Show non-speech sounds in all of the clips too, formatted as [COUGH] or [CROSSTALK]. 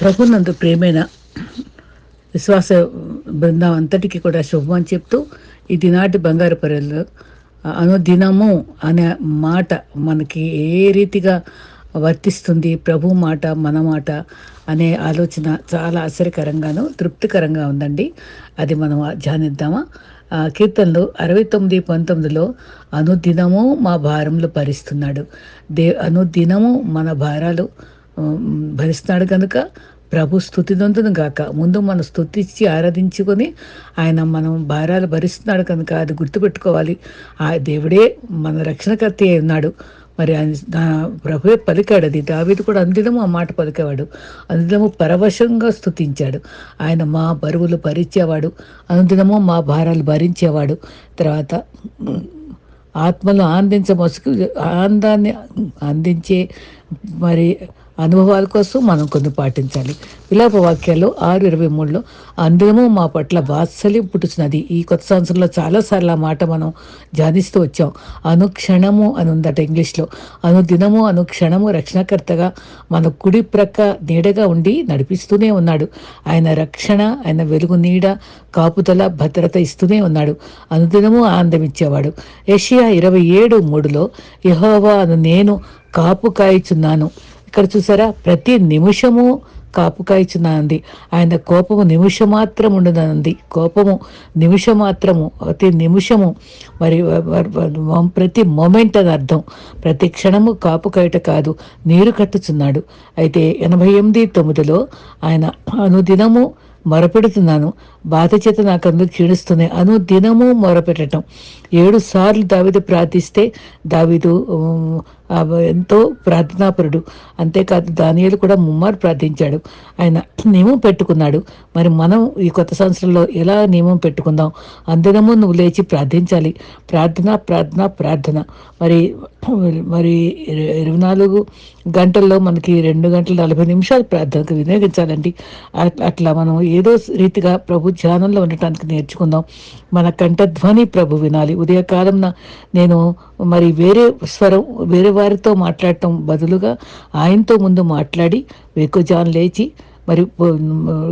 ప్రభునందు ప్రేమైన విశ్వాస బృందం అంతటికి కూడా శుభమని చెప్తూ ఇది నాటి బంగారు పర్యలు అనుదినము అనే మాట మనకి ఏ రీతిగా వర్తిస్తుంది ప్రభు మాట మన మాట అనే ఆలోచన చాలా ఆశ్చర్యకరంగాను తృప్తికరంగా ఉందండి. అది మనం ధ్యానిద్దామా? ఆ కీర్తనలు అరవై తొమ్మిది పంతొమ్మిదిలో అనుదినము మా భారములు భరిస్తున్నాడు. దే అనుదినము మన భారాలు భరిస్తున్నాడు కనుక ప్రభు స్థుతి నొందును గాక. ముందు మనం స్థుతించి ఆరాధించుకొని ఆయన మనం భారాలు భరిస్తున్నాడు కనుక అది గుర్తుపెట్టుకోవాలి. ఆ దేవుడే మన రక్షణకర్త అయి ఉన్నాడు. మరి ఆయన ప్రభువే పలికాడు అది. దావీదు కూడా అందినము ఆ మాట పలికేవాడు. అందినము పరవశంగా స్థుతించాడు. ఆయన మా బరువులు భరించేవాడు. అనుదినము మా భారాలు భరించేవాడు. తర్వాత ఆత్మలు ఆనందించ మసుకు ఆనందాన్ని అందించే మరి అనుభవాల కోసం మనం కొన్ని పాటించాలి. విలాప వాక్యాలు ఆరు ఇరవై మూడులో అందరము మా పట్ల వాత్సల్యం పుట్టుచున్నది. ఈ కొత్త సంవత్సరంలో చాలాసార్లు ఆ మాట మనం ధ్యానిస్తూ వచ్చాం. అనుక్షణము అని ఉందట ఇంగ్లీష్లో. అనుదినము అనుక్షణము రక్షణకర్తగా మన కుడి ప్రక్క నీడగా ఉండి నడిపిస్తూనే ఉన్నాడు. ఆయన రక్షణ ఆయన వెలుగు నీడ కాపుదల భద్రత ఇస్తూనే ఉన్నాడు. అనుదినము ఆనందం ఇచ్చేవాడు ఏషియా ఇరవై ఏడు మూడులో యహోవా అను నేను కాపు కాయిచున్నాను. ఇక్కడ చూసారా? ప్రతి నిమిషము కాపు కాయిచున్నది ఆయన కోపము నిమిషం మాత్రం ఉండదనంది. కోపము నిమిషం మాత్రము ప్రతి నిమిషము మరి ప్రతి మొమెంట్ అని అర్థం. ప్రతి క్షణము కాపు కాయట కాదు నీరు కట్టుచున్నాడు. అయితే ఎనభై ఎనిమిది తొమ్మిదిలో ఆయన అనుదినము మొరపెడుతున్నాను. బాధ చేత నాకు అందుకు క్షీణిస్తున్నాయి అను దినము మొరపెట్టడం ఏడు సార్లు దావిదు ప్రార్థిస్తే దావిదు ఎంతో ప్రార్థనాపరుడు. అంతేకాదు దానియలు కూడా ముమ్మారు ప్రార్థించాడు. ఆయన నియమం పెట్టుకున్నాడు. మరి మనం ఈ కొత్త సంవత్సరంలో ఎలా నియమం పెట్టుకుందాం? అందరము నువ్వు లేచి ప్రార్థించాలి. ప్రార్థన ప్రార్థన ప్రార్థన. మరి మరి ఇరవై నాలుగు గంటల్లో మనకి రెండు గంటల నలభై నిమిషాలు ప్రార్థనకు వినియోగించాలండి. అట్లా మనం ఏదో రీతిగా ప్రభు ధ్యానంలో ఉండటానికి నేర్చుకుందాం. మన కంఠధ్వని ప్రభు వినాలి. ఉదయకాలంన నేను మరి వేరే స్వరం వేరే వారితో మాట్లాడటం బదులుగా ఆయనతో ముందు మాట్లాడి వేకుజాన్ లేచి మరి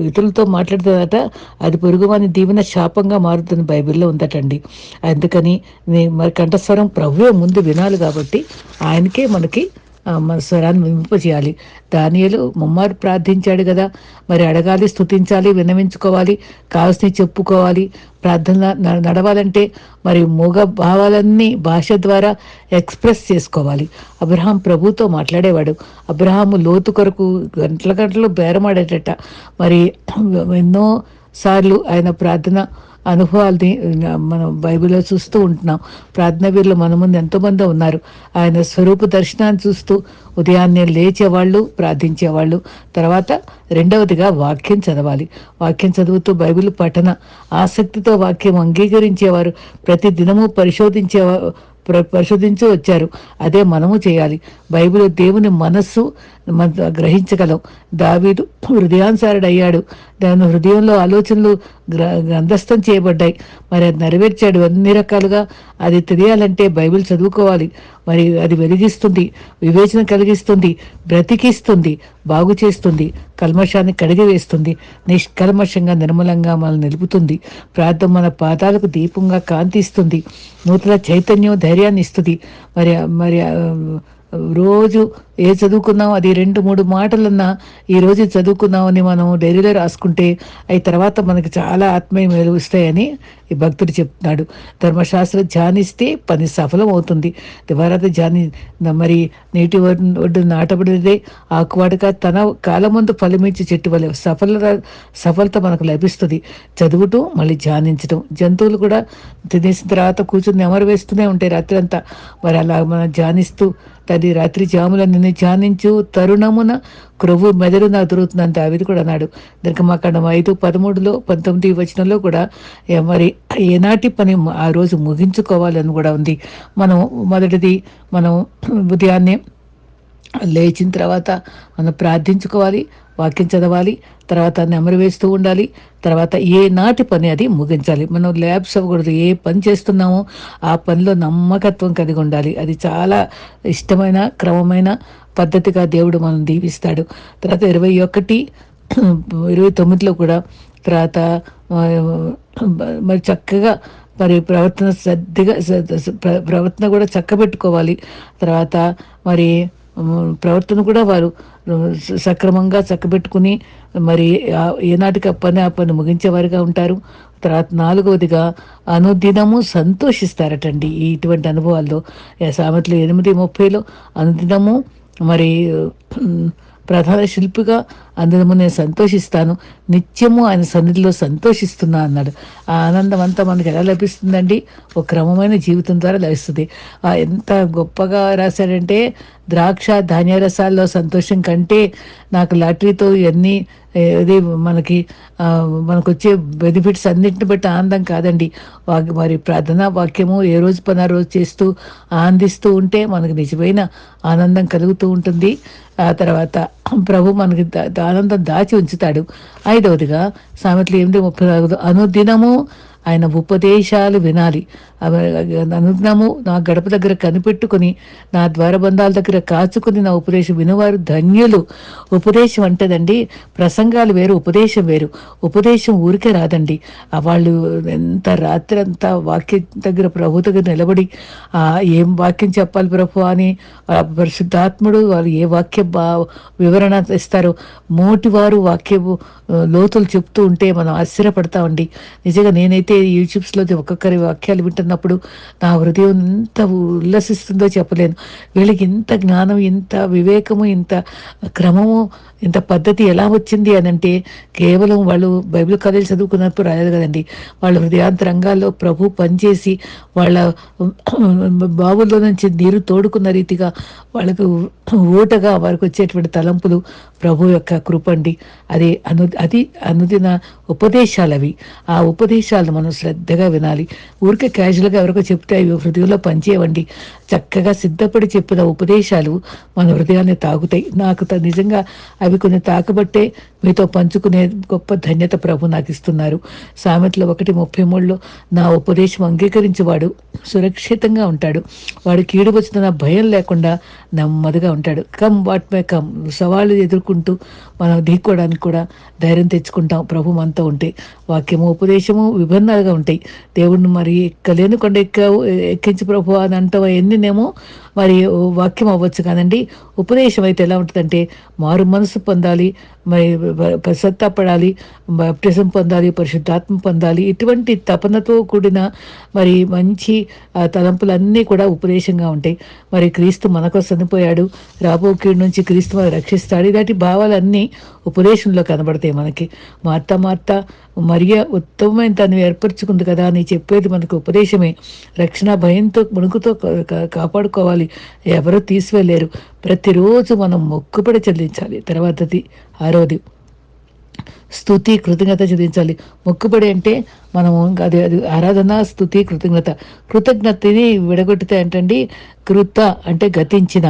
ఇతరులతో మాట్లాడుతుందట అది పొరుగువాని దీవెన శాపంగా మారుతుంది బైబిల్లో ఉందటండి. అందుకని మరి కంఠస్వరం ప్రభువే ముందు వినాలి కాబట్టి ఆయనకే మనకి స్వరాన్ని వింపజేయాలి దానియలు ముమ్మారు ప్రార్థించాడు కదా మరి అడగాలి స్థుతించాలి విన్నవించుకోవాలి కావాల్సినవి చెప్పుకోవాలి ప్రార్థన న- నడవాలంటే మరి మూగ భావాలన్నీ భాష ద్వారా ఎక్స్ప్రెస్ చేసుకోవాలి. అబ్రహాం ప్రభుతో మాట్లాడేవాడు. అబ్రహాము లోతు కొరకు గంటల గంటలు బేరమాడేటట. మరి ఎన్నో సార్లు ఆయన ప్రార్థన అనుభవాల్ని మనం బైబిల్లో చూస్తూ ఉంటున్నాం. ప్రార్థన వీరులు మన ముందు ఎంతోమంది ఉన్నారు. ఆయన స్వరూప దర్శనాన్ని చూస్తూ ఉదయాన్నే లేచేవాళ్ళు ప్రార్థించేవాళ్ళు. తర్వాత రెండవదిగా వాక్యం చదవాలి. వాక్యం చదువుతూ బైబిల్ పఠన ఆసక్తితో వాక్యం అంగీకరించేవారు ప్రతి దినము పరిశోధించే పరిశోధించి వచ్చారు. అదే మనము చేయాలి. బైబిల్ దేవుని మనస్సు గ్రహించగలం. దావీదు హృదయానుసారుడు అయ్యాడు దాని హృదయంలో ఆలోచనలు గ్ర గ్రంథస్థం చేయబడ్డాయి. మరి అది నెరవేర్చాడు. అన్ని రకాలుగా అది తెలియాలంటే బైబిల్ చదువుకోవాలి. మరి అది వెలిగిస్తుంది. వివేచన కలిగిస్తుంది. బ్రతికిస్తుంది. బాగు చేస్తుంది. కల్మషాన్ని కడిగివేస్తుంది నిష్కల్మషంగా నిర్మలంగా మనల్ని నిలుపుతుంది. ప్రార్థన మన పాదాలకు దీపంగా కాంతిస్తుంది. నూతన చైతన్యం ధైర్యాన్ని ఇస్తుంది. మరి మరి రోజు ఏ చదువుకున్నాం? అది రెండు మూడు మాటలన్నా ఈరోజు రోజు చదువుకున్నామని మనం డైరీలో రాసుకుంటే అవి తర్వాత మనకి చాలా ఆత్మీయ మెలుగుస్తాయని ఈ భక్తుడు చెప్తున్నాడు. ధర్మశాస్త్రం ధ్యానిస్తే పని సఫలం అవుతుంది దివారాత ధ్యాని మరి నీటి ఒడ్డు ఒడ్డు నాటబడితే ఆకువాడక తన కాలం ముందు ఫలమించి చెట్టు వల్ల సఫల సఫలత మనకు లభిస్తుంది. చదువుటూ మళ్ళీ ధ్యానించడం జంతువులు కూడా తినేసిన తర్వాత కూర్చుని నెమరు వేస్తూనే ఉంటాయి రాత్రి అంతా మరి అలా మనం ధ్యానిస్తూ తది రాత్రి జాముల నిన్ను ధ్యానించు తరుణమున క్రొవ్వు మెదడు నా దొరుకుతుందని దావిది కూడా అన్నాడు. దుర్గమాకాండం ఐదు పదమూడులో పంతొమ్మిది వచనంలో కూడా మరి ఏనాటి పని ఆ రోజు ముగించుకోవాలని కూడా ఉంది. మనం మొదటిది మనం ఉదయాన్నే లేచిన తర్వాత మనం ప్రార్థించుకోవాలి వాక్యం చదవాలి తర్వాత నెమరు వేస్తూ ఉండాలి తర్వాత ఏ నాటి పని అది ముగించాలి మనం ల్యాబ్స్ అవ్వకూడదు ఏ పని చేస్తున్నామో ఆ పనిలో నమ్మకత్వం కలిగి ఉండాలి అది చాలా ఇష్టమైన క్రమమైన పద్ధతిగా దేవుడు మనం దీవిస్తాడు తర్వాత ఇరవై ఒకటి ఇరవై తొమ్మిదిలో కూడా తర్వాత మరి చక్కగా మరి ప్రవర్తన శ్రద్ధగా ప్ర- ప్రవర్తన కూడా చక్కబెట్టుకోవాలి తర్వాత మరి ప్రవర్తన కూడా వారు సక్రమంగా చక్కబెట్టుకుని మరి ఏనాటికి ఆ పని ఆ పని ముగించేవారుగా ఉంటారు. తర్వాత నాలుగవదిగా అనుదినము సంతోషిస్తారటండి ఈ ఇటువంటి అనుభవాల్లో. సామెతలు ఎనిమిది ముప్పైలో అనుదినము మరి ప్రధాన శిల్పిగా అందులో నేను సంతోషిస్తాను. నిత్యము ఆయన సన్నిధిలో సంతోషిస్తున్నా అన్నాడు. ఆ ఆనందం అంతా మనకు ఎలా లభిస్తుందండి? ఒక క్రమమైన జీవితం ద్వారా లభిస్తుంది. ఆ ఎంత గొప్పగా రాశాడంటే ద్రాక్ష ధాన్య రసాల్లో సంతోషం కంటే నాకు లాటరీతో ఇవన్నీ ఇది మనకి మనకు వచ్చే బెనిఫిట్స్ అన్నింటిని బట్టి ఆనందం కాదండి. వాకి మరి ప్రార్థనా వాక్యము ఏ రోజు పని రోజు చేస్తూ ఆనందిస్తూ ఉంటే మనకు నిజమైన ఆనందం కలుగుతూ ఉంటుంది. ఆ తర్వాత [LAUGHS] ప్రభు మనకి దా- ఆనందం దాచి ఉంచుతాడు. ఐదవదిగా సామెతలు ఎనిమిది ముప్పై నాలుగు అనుదినము ఆయన ఉపదేశాలు వినాలి. అవ- అనుదినము నా గడప దగ్గర కనిపెట్టుకుని నా ద్వారబంధాల దగ్గర కాచుకుని నా ఉపదేశం వినవారు ధన్యులు. ఉపదేశం అంటదండి ప్రసంగాలు వేరు ఉపదేశం వేరు. ఉపదేశం ఊరికే రాదండి. వాళ్ళు ఎంత రాత్రి అంతా వాక్యం దగ్గర ప్రభు దగ్గర నిలబడి ఏం వాక్యం చెప్పాలి ప్రభు అని పరిశుద్ధాత్ముడు వాళ్ళు ఏ వాక్య బా వివరణ ఇస్తారో మోటివారు వాక్యము లోతులు చెప్తూ ఉంటే మనం ఆశ్చర్యపడతామండి నిజంగా నేనైతే యూట్యూబ్స్లో ఒక్కొక్కరి వాక్యాలు వింటున్నప్పుడు నా హృదయం ఎంత ఉల్లసిస్తుందో చెప్పలేను. వీళ్ళకి ఇంత జ్ఞానం ఇంత వివేకము ఇంత క్రమము ఇంత పద్ధతి ఎలా వచ్చింది అని అంటే కేవలం వాళ్ళు బైబిల్ కాలేజ్ చదువుకున్నప్పుడు రాలేదు కదండి. వాళ్ళ హృదయాంతరంగాల్లో ప్రభు పనిచేసి వాళ్ళ బావుల్లో నుంచి నీరు తోడుకున్న రీతిగా వాళ్ళకు ఊటగా వారికి వచ్చేటువంటి తలంపులు ప్రభు యొక్క కృపండి. అది అను అది అనుదిన ఉపదేశాలు అవి. ఆ ఉపదేశాలను మనం శ్రద్ధగా వినాలి. ఊరికే క్యాజువల్గా ఎవరికో చెప్తే అవి హృదయంలో పనిచేయవండి. చక్కగా సిద్ధపడి చెప్పిన ఉపదేశాలు మన హృదయాన్ని తాగుతాయి నాకు నిజంగా అవి కొన్ని తాకబట్టే మీతో పంచుకునే గొప్ప ధన్యత ప్రభు నాకు ఇస్తున్నారు సామెతలు ఒకటి ముప్పై మూడులో నా ఉపదేశం అంగీకరించేవాడు సురక్షితంగా ఉంటాడు. వాడు కీడు వచ్చిన భయం లేకుండా నెమ్మదిగా ఉంటాడు. Come what may come. సవాళ్ళు ఎదుర్కొంటూ మనం ఢీకోవడానికి కూడా ధైర్యం తెచ్చుకుంటాం. ప్రభు మనతో ఉంటే వాక్యము ఉపదేశము విభిన్నాలుగా ఉంటాయి. దేవుడిని మరి ఎక్కలేని కొండ ఎక్కావు ఎక్కించి ప్రభు అని అంటావు? ఎన్నినేమో వారి వాక్యం అవ్వచ్చు కాదండి. ఉపదేశం అయితే ఎలా ఉంటుందంటే మారు మనసు పొందాలి మరి పశ్చాత్తాపడాలి బాప్టిజం పొందాలి పరిశుద్ధాత్మ పొందాలి ఇటువంటి తపనతో కూడిన మరి మంచి తలంపులన్నీ కూడా ఉపదేశంగా ఉంటాయి. మరి క్రీస్తు మనకు చనిపోయాడు రాబో కీడు నుంచి క్రీస్తు మనం రక్షిస్తాడు. ఇలాంటి భావాలన్నీ ఉపదేశంలో కనబడతాయి మనకి. మార్త మార్త మరియ ఉత్తమమైన తను ఏర్పరచుకుంది కదా అని చెప్పేది మనకు ఉపదేశమే. రక్షణ భయంతో మునుగుతో కాపాడుకోవాలి. ఎవరు తీసివెళ్ళలేరు ప్రతిరోజు మనం మొక్కుబడి చెల్లించాలి. తర్వాతది ఆరోది స్థుతి కృతజ్ఞత చెల్లించాలి. మొక్కుబడి అంటే మనము అది అది ఆరాధన స్థుతి కృతజ్ఞత. కృతజ్ఞతని విడగొట్టితే ఏంటండి? కృత అంటే గతించిన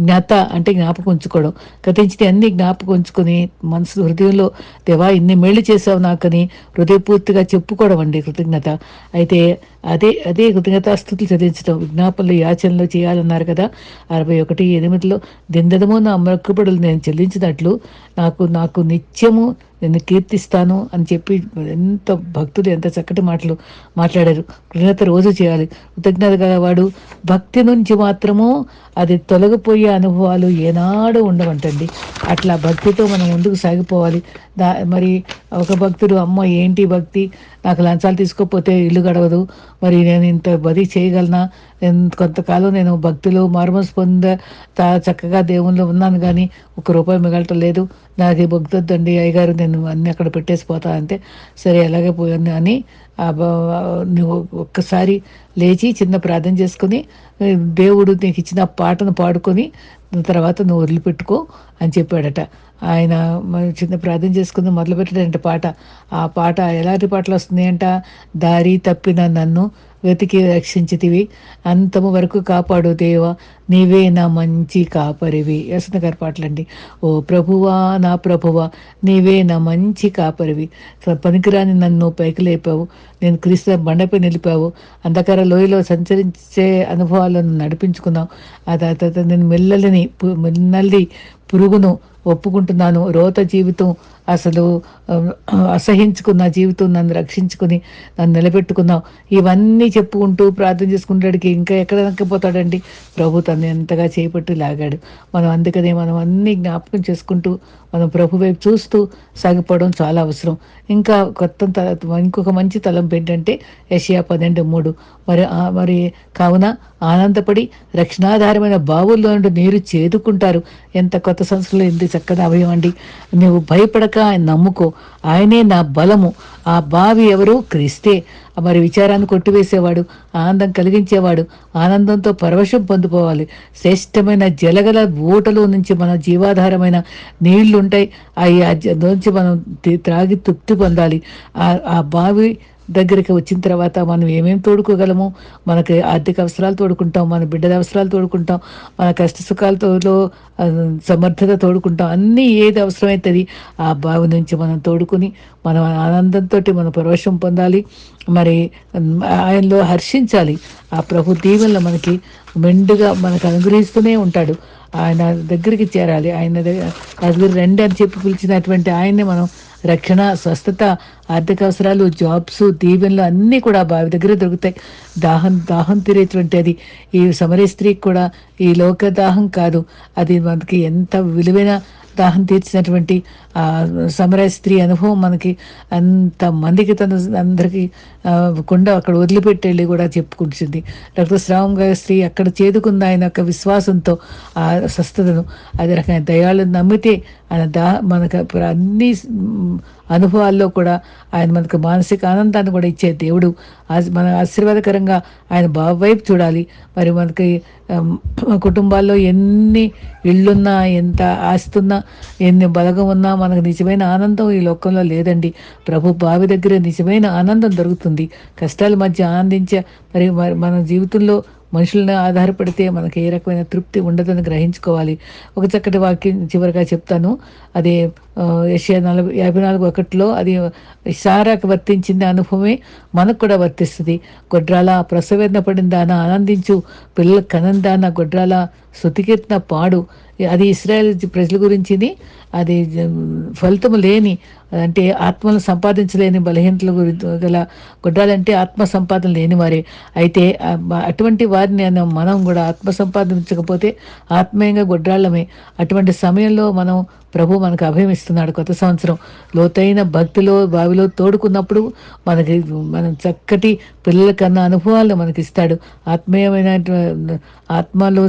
జ్ఞత అంటే జ్ఞాపకం ఉంచుకోవడం. గతించిన అన్ని జ్ఞాపకం ఉంచుకొని మనసు హృదయంలో దేవా ఇన్ని మేళ్ళు చేసావు నాకని హృదయపూర్తిగా చెప్పుకోవడం అండి కృతజ్ఞత. అయితే అదే అదే కృతజ్ఞత స్థుతులు చదివించడం విజ్ఞాపనలు యాచనలు చేయాలన్నారు కదా. అరవై ఒకటి ఎనిమిదిలో దిందడము నా మొక్కుబడులు నేను చెల్లించినట్లు నాకు నాకు నిత్యము నేను కీర్తిస్తాను అని చెప్పి ఎంత భక్తులు ఎంత చక్కటి మాటలు మాట్లాడారు. కృతజ్ఞత రోజు చేయాలి. కృతజ్ఞత గలవాడు భక్తి నుంచి మాత్రము అది తొలగిపోయే అనుభవాలు ఏనాడు ఉండవంటండి. అట్లా భక్తితో మనం ముందుకు సాగిపోవాలి. దా మరి ఒక భక్తుడు అమ్మ ఏంటి భక్తి? నాకు లంచాలు తీసుకోకపోతే ఇల్లు గడవదు. మరి నేను ఇంత బది చేయగలనా? నేను కొంతకాలం నేను భక్తిలో మార్మస్ పొంద చక్కగా దేవుళ్ళు ఉన్నాను కానీ ఒక రూపాయి మిగలటం లేదు. నాకు భక్తి వద్దండి. అయ్యగారు నేను అన్ని అక్కడ పెట్టేసి పోతా అంటే సరే ఎలాగే పోయాను అని ఆ నువ్వు ఒక్కసారి లేచి చిన్న ప్రార్థన చేసుకుని దేవుడు నీకు ఇచ్చిన పాటను పాడుకొని తర్వాత నువ్వు వదిలిపెట్టుకో అని చెప్పాడట. ఆయన చిన్న ప్రార్థన చేసుకుని మొదలుపెట్టాడంట పాట. ఆ పాట ఎలాంటి పాటలు వస్తున్నాయంట? దారి తప్పిన నన్ను వెతికి రక్షించితివి అంతము వరకు కాపాడు దేవా నీవే నా మంచి కాపరివి యశన గారి పాటలండి. ఓ ప్రభువా నా ప్రభువా నీవే నా మంచి కాపరివి పనికిరాని నన్ను పైకి లేపావు నేను క్రీస్తు బండపై నిలిపావు అంధకార లోయలో సంచరించే అనుభవాలను నడిపించుకుందాం. ఆ తర్వాత నేను మెల్లలని పు- పురుగును ఒప్పుకుంటున్నాను. రోత జీవితం అసలు అసహించుకున్న జీవితం నన్ను రక్షించుకుని నన్ను నిలబెట్టుకున్నావు. ఇవన్నీ చెప్పుకుంటూ ప్రార్థన చేసుకునేటికి ఇంకా ఎక్కడ దక్కపోతాడండి ప్రభు తను ఎంతగా చేపట్టి లాగాడు. మనం అందుకనే మనం అన్ని జ్ఞాపకం చేసుకుంటూ మనం ప్రభు వైపు చూస్తూ సాగిపోవడం చాలా అవసరం. ఇంకా కొత్త తల ఇంకొక మంచి తలంపు ఏంటంటే ఏషియా పన్నెండు మూడు. మరి మరి కావున ఆనందపడి రక్షణాధారమైన బావుల్లో నుండి నీరు చేదుకుంటారు. ఎంత కొత్త సంస్థలు ఎంత చక్కగా అండి. నువ్వు భయపడక ఆయన నమ్ముకో. ఆయనే నా బలము. ఆ బావి ఎవరు? క్రీస్తే. మరి విచారాన్ని కొట్టివేసేవాడు ఆనందం కలిగించేవాడు ఆనందంతో పరవశం పొందుకోవాలి. శ్రేష్టమైన జలగల ఊటలో నుంచి మన జీవాధారమైన నీళ్ళు ఉంటాయి అవి ఆ జ- నుంచి మనం తి- త్రాగి తృప్తి పొందాలి. ఆ బావి దగ్గరికి వచ్చిన తర్వాత మనం ఏమేమి తోడుకోగలము మనకి ఆర్థిక అవసరాలు తోడుకుంటాం మన బిడ్డల అవసరాలు తోడుకుంటాం మన కష్ట సుఖాలతో సమర్థత తోడుకుంటాం అన్నీ ఏది అవసరమవుతుంది ఆ బావి నుంచి మనం తోడుకుని మనం ఆనందంతో మనం పరవశం పొందాలి మరి ఆయనలో హర్షించాలి. ఆ ప్రభు దీవెనలో మనకి మెండుగా మనకు అనుగ్రహిస్తూనే ఉంటాడు. ఆయన దగ్గరికి చేరాలి. ఆయన దగ్గర దగ్గర రండి అని చెప్పి పిలిచినటువంటి ఆయన్ని మనం రక్షణ స్వస్థత ఆర్థిక అవసరాలు జాబ్స్ దీవెనలు అన్నీ కూడా బావి దగ్గర దొరుకుతాయి. దాహం దాహం తీరేటువంటి అది. ఈ సమరీ స్త్రీకి కూడా ఈ లోక దాహం కాదు. అది మనకి ఎంత విలువైన దాహం తీర్చినటువంటి సమరయ స్త్రీ అనుభవం మనకి అంత మందికి తన అందరికీ కొండ కుండ అక్కడ వదిలిపెట్టి వెళ్ళి కూడా చెప్పుకుంటుంది. రక్తస్రావం గారి స్త్రీ అక్కడ చేదుకుంది ఆయన యొక్క విశ్వాసంతో ఆ స్వస్థతను అదే రకమైన దయాలను నమ్మితే ఆయన దా మనకు అన్ని అనుభవాల్లో కూడా ఆయన మనకు మానసిక ఆనందాన్ని కూడా ఇచ్చే దేవుడు. మన ఆశీర్వాదకరంగా ఆయన బాబు వైపు చూడాలి. మరి మనకి కుటుంబాల్లో ఎన్ని ఇళ్ళున్నా ఎంత ఆస్తున్నా ఎన్ని బలగం ఉన్నా మనకు నిజమైన ఆనందం ఈ లోకంలో లేదండి. ప్రభు బావి దగ్గర నిజమైన ఆనందం దొరుకుతుంది. కష్టాల మధ్య ఆనందించే మరి మరి మన జీవితంలో మనుషులను ఆధారపడితే మనకి ఏ రకమైన తృప్తి ఉండదని గ్రహించుకోవాలి. ఒక చక్కటి వాక్యం చివరిగా చెప్తాను. అదే ఆ, ఏషియా నలభై యాభై నాలుగు ఒకటిలో అది సారాకు వర్తించిన అనుభవమే మనకు కూడా వర్తిస్తుంది. గొడ్రాల ప్రసవేదన పడిందాన ఆనందించు. పిల్లల కనందాన గొడ్రాల శృతికీర్తన పాడు. అది ఇస్రాయల్ ప్రజల గురించిది అది ఫలితము లేని అంటే ఆత్మను సంపాదించలేని బలహీనతల గురించి గల గుడ్డాలంటే ఆత్మ సంపాదన లేని వారే. అయితే అటువంటి వారిని మనం కూడా ఆత్మ సంపాదించకపోతే ఆత్మీయంగా గుడ్రాళ్ళమే. అటువంటి సమయంలో మనం ప్రభు మనకు అభయం ఇస్తున్నాడు కొత్త సంవత్సరం. లోతైన భక్తిలో బావిలో తోడుకున్నప్పుడు మనకి మనం చక్కటి పిల్లల కన్నా అనుభవాలను మనకి ఇస్తాడు ఆత్మీయమైన ఆత్మలో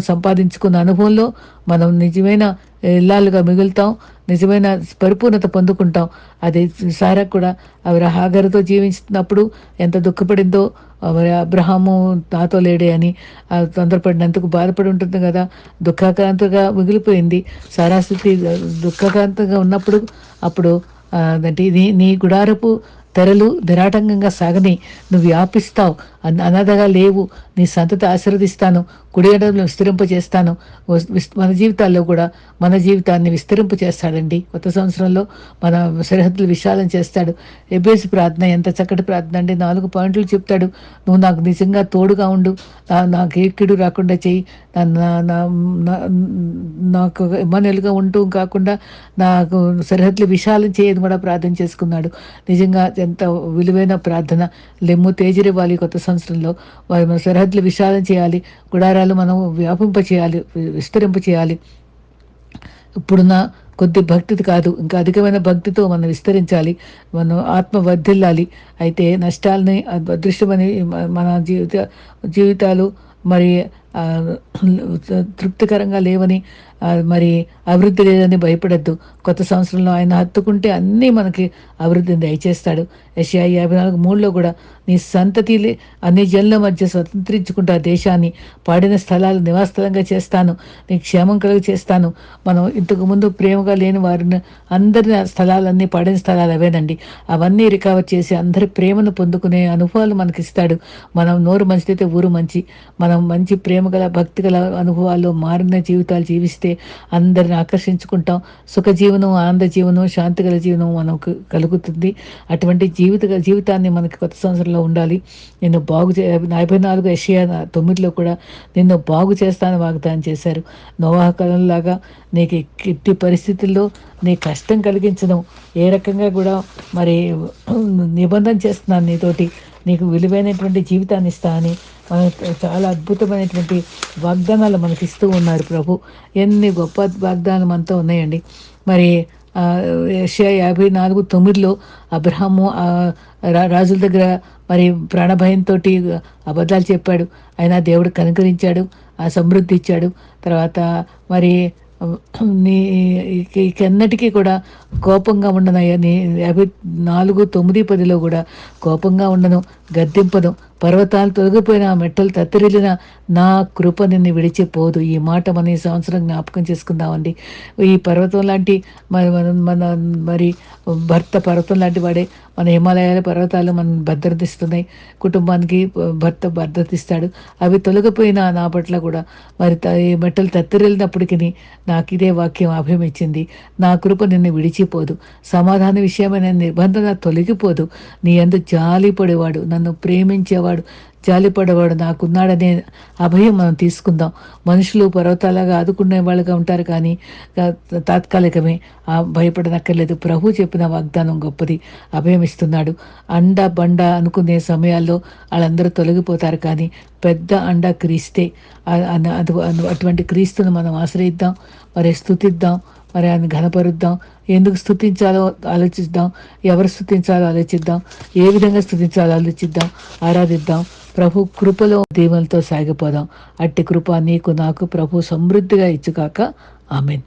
సంపాదించుకున్న అనుభవంలో మనం నిజమైన ఇల్లాలుగా మిగులుతాం నిజమైన పరిపూర్ణత పొందుకుంటాం. అది సారా కూడా ఆవిడ హాగరుతో జీవించినప్పుడు ఎంత దుఃఖపడిందో మరి అబ్రహాము నాతో లేడే అని తొందరపడినందుకు బాధపడి ఉంటుంది కదా. దుఃఖాకాంతగా మిగిలిపోయింది. సారాస్థితి దుఃఖాక్రాంతంగా ఉన్నప్పుడు అప్పుడు అంటే నీ నీ గుడారపు తెరలు నిరాటంకంగా సాగని నువ్వు వ్యాపిస్తావు అనాథగా లేవు. నీ సంతతి ఆశీర్వదిస్తాను. కుడిగడంలో ఎడమలను విస్తరింపజేస్తాను మన జీవితాల్లో కూడా మన జీవితాన్ని విస్తరింపజేస్తాడండి కొత్త సంవత్సరంలో మన సరిహద్దులు విశాలం చేస్తాడు. ఎబేసి ప్రార్థన ఎంత చక్కటి ప్రార్థన అండి. నాలుగు పాయింట్లు చెప్తాడు. నువ్వు నాకు నిజంగా తోడుగా ఉండు. నాకు ఏ రాకుండా చెయ్యి నాకు ఇమ్మనులుగా ఉంటూ కాకుండా నాకు సరిహద్దులు విశాలం చేయని కూడా ప్రార్థన చేసుకున్నాడు. నిజంగా ఎంత విలువైన ప్రార్థన. లెమ్ము తేజరివ్వాలి కొత్త సంవత్సరంలో వారి మన సరిహద్దులు విశాలం చేయాలి గుడారాలు మనం వ్యాపింప చేయాలి విస్తరింప చేయాలి ఇప్పుడున్న కొద్ది భక్తి కాదు ఇంకా అధికమైన భక్తితో మనం విస్తరించాలి మనం ఆత్మ వర్ధిల్లాలి అయితే నష్టాలని అదృష్టమని మన జీవిత జీవితాలు మరి తృప్తికరంగా లేవని మరి అభివృద్ధి లేదని భయపడద్దు. కొత్త సంవత్సరంలో ఆయన హత్తుకుంటే అన్నీ మనకి అభివృద్ధిని దయచేస్తాడు. యషయా యాభై నాలుగు మూడులో కూడా నీ సంతతిలే అన్ని జనుల మధ్య స్వతంత్రించుకుంటా దేశాన్ని పాడిన స్థలాలు నివాసస్థలంగా చేస్తాను. నీ క్షేమం కలుగు చేస్తాను. మనం ఇంతకు ముందు ప్రేమగా లేని వారిని అందరి స్థలాలన్నీ పాడిన స్థలాలు అవేనండి. అవన్నీ రికవర్ చేసి అందరి ప్రేమను పొందుకునే అనుభవాలు మనకి ఇస్తాడు మనం నోరు మంచిదైతే ఊరు మంచి. మనం మంచి ప్రేమ గల భక్తి గల అనుభవాల్లో మారిన జీవితాలు జీవిస్తే అందరిని ఆకర్షించుకుంటాం. సుఖజీవనం ఆనంద జీవనం శాంతిగల జీవనం మనకు కలుగుతుంది. అటువంటి జీవిత జీవితాన్ని మనకి కొత్త సంవత్సరంలో ఉండాలి. నిన్ను బాగు చే నలభై నాలుగు ఏషియా తొమ్మిదిలో కూడా నిన్ను బాగు చేస్తానని వాగ్దానం చేశారు. నోవాహకాలంలాగా నీకు ఎట్టి పరిస్థితుల్లో నీ కష్టం కలిగించడం ఏ రకంగా కూడా మరి నిబంధన చేస్తున్నాను నీతోటి. నీకు విలువైనటువంటి జీవితాన్ని ఇస్తా అని చాలా అద్భుతమైనటువంటి వాగ్దానాలు మనకి ఇస్తూ ఉన్నారు ప్రభు. ఎన్ని గొప్ప వాగ్దానం అంతా ఉన్నాయండి. మరి ఏషియా యాభై నాలుగు తొమ్మిదిలో అబ్రహాము రా- రాజుల దగ్గర మరి ప్రాణభయంతో అబద్ధాలు చెప్పాడు. అయినా దేవుడు కనుకరించాడు ఆ సమృద్ధి ఇచ్చాడు. తర్వాత మరి నీ ఇక- ఇకెన్నటికీ కూడా కోపంగా ఉండనయ్యా నీ యాభై నాలుగు తొమ్మిది పదిలో కూడా కోపంగా ఉండను గద్దెంపదు. పర్వతాలు తొలగిపోయిన మెట్టలు తత్తరిల్లిన నా కృప నిన్ను విడిచిపోదు. ఈ మాట మన ఈ సంవత్సరం జ్ఞాపకం చేసుకుందామండి. ఈ పర్వతం లాంటి మన మన- మరి భర్త పర్వతం లాంటి వాడే మన హిమాలయాల పర్వతాలు మన భద్రతిస్తున్నాయి. కుటుంబానికి భర్త భద్రతిస్తాడు. అవి తొలగిపోయిన నా పట్ల కూడా మరి ఈ మెట్టలు తత్తరిల్లినప్పటికీ నాకు ఇదే వాక్యం అభయమిచ్చింది నా కృప నిన్ను విడిచిపోదు. సమాధాన విషయమైన నిబంధన తొలగిపోదు. నీ అందు జాలిపడేవాడు నన్ను ప్రేమించేవాడు జాలిపడేవాడు నాకున్నాడనే అభయం మనం తీసుకుందాం. మనుషులు పర్వతాలాగా ఆదుకునే వాళ్ళుగా ఉంటారు కానీ తాత్కాలికమే ఆ భయపడనక్కర్లేదు. ప్రభు చెప్పిన వాగ్దానం గొప్పది. అభయం ఇస్తున్నాడు. అండ బండ అనుకునే సమయాల్లో వాళ్ళందరూ తొలగిపోతారు కానీ పెద్ద అండ క్రీస్తే. అటువంటి క్రీస్తును మనం ఆశ్రయిద్దాం మరి స్థుతిద్దాం మరి ఆయన ఘనపరుద్దాం. ఎందుకు స్థుతించాలో ఆలోచిద్దాం. ఎవరు స్థుతించాలో ఆలోచిద్దాం. ఏ విధంగా స్థుతించాలో ఆలోచిద్దాం. ఆరాధిద్దాం. ప్రభు కృపలో దీవెనతో సాగిపోదాం. అట్టి కృప నీకు నాకు ప్రభు సమృద్ధిగా ఇచ్చుగాక. ఆమెన్.